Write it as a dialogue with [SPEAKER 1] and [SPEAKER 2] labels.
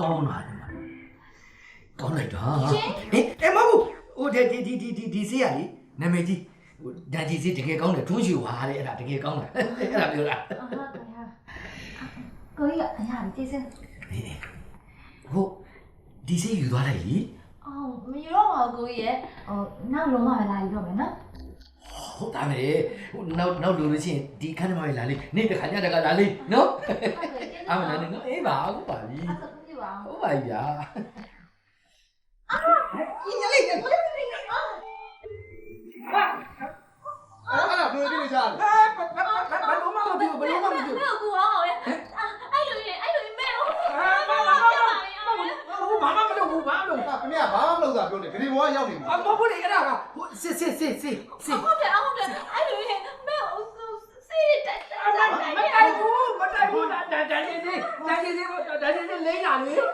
[SPEAKER 1] ကောင်းလာတယ်မကောင်းလိုက်တာဟင်အဲမဟုတ်ဟိုဒီဒီဒီဒီဒီဆေးရလေနာမည်ကြီးဟိုဒါဒီဆေးတကယ်ကောင်းတယ်တွန်းချီဝါလေအဲ့ဒါတကယ်ကောင်းတာအဲ့ဒါပြောတာ
[SPEAKER 2] ကိုကြီးကအရာဒီဆေး
[SPEAKER 1] ဟိုဒီဆေးယူသွားလိုက်လေ
[SPEAKER 2] အော်မယူတော့ပါဘူးကိုကြီးရဲ့ဟိုနောက်လုံးမပဲလာယူတော့မယ်နော်
[SPEAKER 1] ဟုတ်တာလေဟိုနောက်နောက်လို့လို့ရှိရင်ဒီခန်းထဲမှာလာလေးနေ့တစ်ခါညတစ်ခါလာလေးနော်အားမနာနဲ့နော်
[SPEAKER 2] အေးပါ
[SPEAKER 1] ဟုတ်ပါပြီ không phải dạ đưa cái này tràn Bắn
[SPEAKER 3] uống mang một điều, bắn uống mang một điều Bây giờ cú hỏi Anh đừng, anh đừng mèo cái này
[SPEAKER 1] bảo ông đâu giả biểu để cái đi mua nhau thì ông không có cái nào cả xì xì xì
[SPEAKER 2] xì xì không thể ông không thể anh 咱是
[SPEAKER 1] 姐给我照咱姐姐啥美